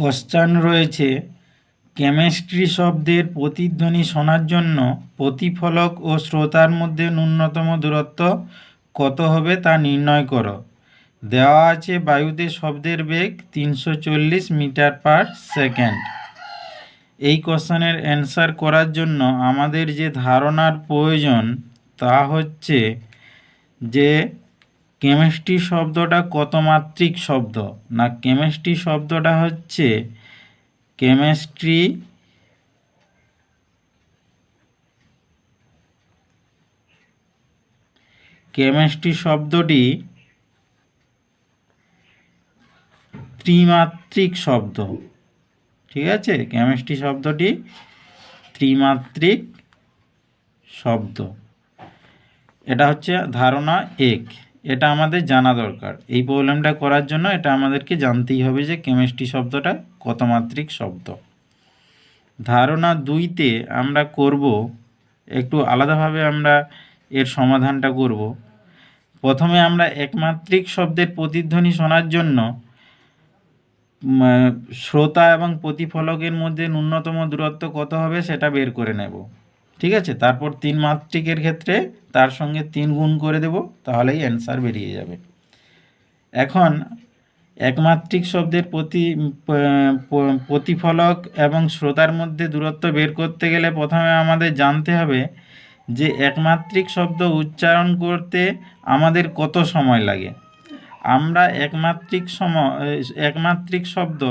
Question রয়েছে chemistry শব্দের প্রতিধ্বনি শোনার জন্য প্রতিফলক ও শ্রোতার মধ্যে ন্যূনতম দূরত্ব কত হবে তা নির্ণয় করো। দেওয়া আছে বায়ুতে শব্দের বেগ তিনশো চল্লিশ মিটার পার সেকেন্ড। এই কোশ্চেনের অ্যান্সার করার জন্য আমাদের যে ধারণার প্রয়োজন তা হচ্ছে যে কেমিস্ট্রি শব্দটা কত মাত্রিক শব্দ? না, কেমিস্ট্রি শব্দটা হচ্ছে কেমিস্ট্রি কেমিস্ট্রি শব্দটি ত্রিমাত্রিক শব্দ। ঠিক আছে? কেমিস্ট্রি শব্দটি ত্রিমাত্রিক শব্দ। এটা হচ্ছে ধারণা এক। এটা আমাদের জানা দরকার। এই প্রবলেমটা করার জন্য এটা আমাদেরকে জানতেই হবে যে কেমিস্ট্রি শব্দটা কতমাত্রিক শব্দ। ধারণা দুইতে আমরা করব, একটু আলাদাভাবে আমরা এর সমাধানটা করব। প্রথমে আমরা একমাত্রিক শব্দের প্রতিধ্বনি শোনার জন্য শ্রোতা এবং প্রতিফলকের মধ্যে ন্যূনতম দূরত্ব কত হবে সেটা বের করে নেব। ঠিক আছে? তারপর তিন মাত্রিকের ক্ষেত্রে তার সঙ্গে তিন গুণ করে দেব, তাহলেই অ্যান্সার বেরিয়ে যাবে। এখন একমাত্রিক শব্দের প্রতি প্রতিফলক এবং শ্রোতার মধ্যে দূরত্ব বের করতে গেলে প্রথমে আমাদের জানতে হবে যে একমাত্রিক শব্দ উচ্চারণ করতে আমাদের কত সময় লাগে। আমরা একমাত্রিক সম একমাত্রিক শব্দ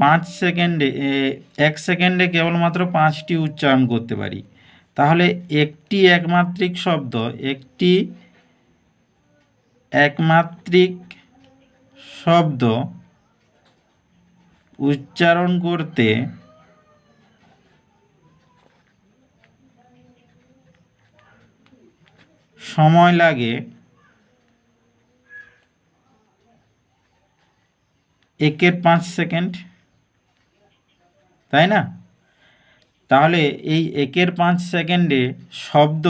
পাঁচ সেকেন্ডে এক সেকেন্ডে কেবলমাত্র পাঁচটি উচ্চারণ করতে পারি। তাহলে একটি একমাত্রিক শব্দ, একটি একমাত্রিক শব্দ উচ্চারণ করতে সময় লাগে একের পাঁচ সেকেন্ড। তাই না? তাহলে এই একের পাঁচ সেকেন্ডে শব্দ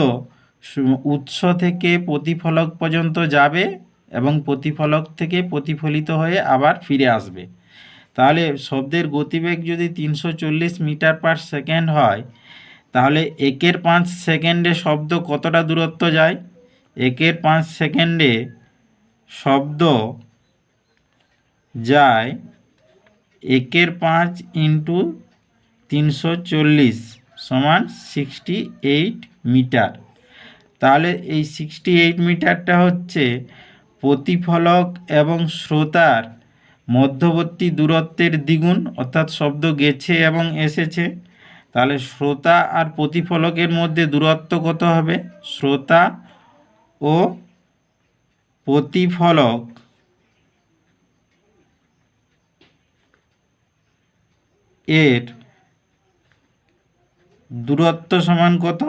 উৎস থেকে প্রতিফলক পর্যন্ত যাবে এবং প্রতিফলক থেকে প্রতিফলিত হয়ে আবার ফিরে আসবে। তাহলে শব্দের গতিবেগ যদি তিনশো চল্লিশ মিটার পার সেকেন্ড হয়, তাহলে একের পাঁচ সেকেন্ডে শব্দ কতটা দূরত্ব যায়? একের পাঁচ সেকেন্ডে শব্দ যায় একের পাঁচ ইন্টু তিনশো চল্লিশ সমান সিক্সটি এইট মিটার। তাহলে এই সিক্সটি এইট মিটারটা হচ্ছে প্রতিফলক এবং শ্রোতার মধ্যবর্তী দূরত্বের দ্বিগুণ, অর্থাৎ শব্দ গেছে এবং এসেছে। তাহলে শ্রোতা আর প্রতিফলকের মধ্যে দূরত্ব কত হবে? শ্রোতা ও প্রতিফলক। এর দূরত্ব সমান কত?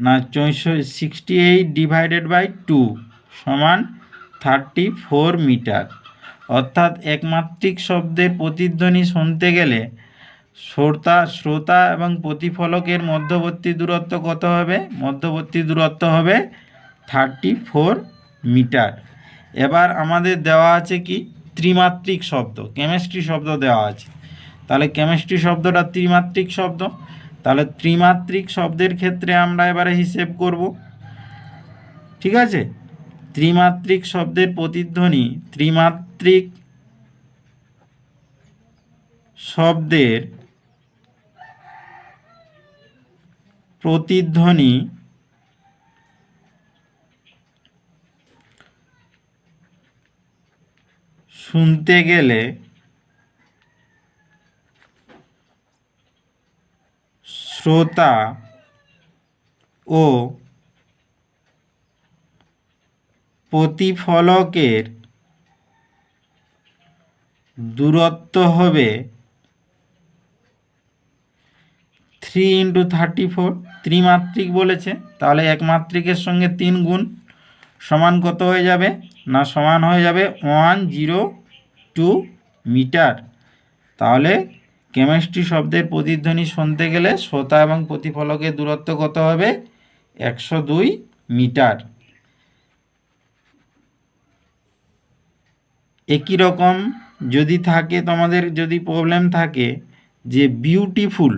না চৌষট্টি sixty eight divided by two সমান থার্টি ফোর মিটার অর্থাৎ একমাত্রিক শব্দের প্রতিধ্বনি শুনতে গেলে শ্রোতা শ্রোতা এবং প্রতিফলকের মধ্যবর্তী দূরত্ব কত হবে? মধ্যবর্তী দূরত্ব হবে থার্টি ফোর মিটার এবার আমাদের দেওয়া আছে কি? ত্রিমাত্রিক শব্দ কেমিস্ট্রি শব্দ দেওয়া আছে। তাহলে কেমিস্ট্রি শব্দটা ত্রিমাত্রিক শব্দ। তাহলে ত্রিমাত্রিক শব্দের ক্ষেত্রে আমরা এবারে হিসেব করব। ঠিক আছে? ত্রিমাত্রিক শব্দের প্রতিধ্বনি ত্রিমাত্রিক শব্দের প্রতিধ্বনি শুনতে গেলে শ্রোতা ও প্রতিফলকের দূরত্ব হবে থ্রি ইন্টু থার্টি ফোর ত্রিমাত্রিক বলেছে। তাহলে একমাত্রিকের সঙ্গে তিন গুণ সমান কত হয়ে যাবে? না সমান হয়ে যাবে ওয়ান জিরো টু মিটার। তাহলে কেমিস্ট্রি শব্দের প্রতিধ্বনি শুনতে গেলে শ্রোতা এবং প্রতিফলকের দূরত্ব কত হবে? একশো দুই মিটার। একই রকম যদি থাকে, তোমাদের যদি প্রবলেম থাকে যে বিউটিফুল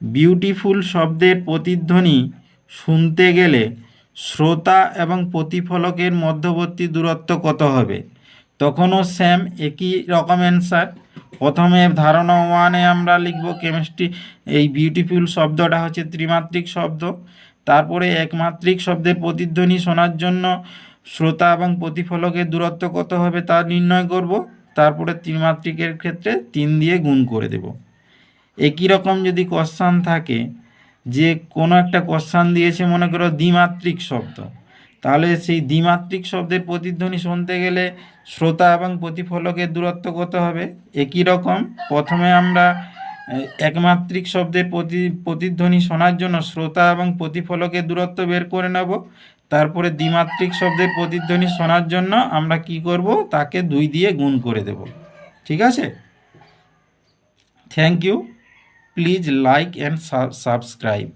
বিউটিফুল শব্দের প্রতিধ্বনি শুনতে গেলে শ্রোতা এবং প্রতিফলকের মধ্যবর্তী দূরত্ব কত হবে? তখনও স্যাম একই রকম অ্যান্সার প্রথমে ধারণা ওয়ানে আমরা লিখব কেমিস্ট্রি এই বিউটিফুল শব্দটা হচ্ছে ত্রিমাত্রিক শব্দ। তারপরে একমাত্রিক শব্দের প্রতিধ্বনি শোনার জন্য শ্রোতা এবং প্রতিফলকের দূরত্ব কত হবে তা নির্ণয় করব। তারপরে ত্রিমাত্রিকের ক্ষেত্রে তিন দিয়ে গুণ করে দেব। একই রকম যদি কোশ্চান থাকে, যে কোনো একটা কোশ্চান দিয়েছে মনে করো দ্বিমাত্রিক শব্দ। তাহলে সেই দ্বিমাত্রিক শব্দের প্রতিধ্বনি শুনতে গেলে শ্রোতা এবং প্রতিফলকের দূরত্ব কত হবে? একই রকম। প্রথমে আমরা একমাত্রিক শব্দের প্রতি, প্রতিধ্বনি শোনার জন্য শ্রোতা এবং প্রতিফলকের দূরত্ব বের করে নেব। তারপরে দ্বিমাত্রিক শব্দের প্রতিধ্বনি শোনার জন্য আমরা কি করব? তাকে দুই দিয়ে গুণ করে দেব। ঠিক আছে? Thank you please like and subscribe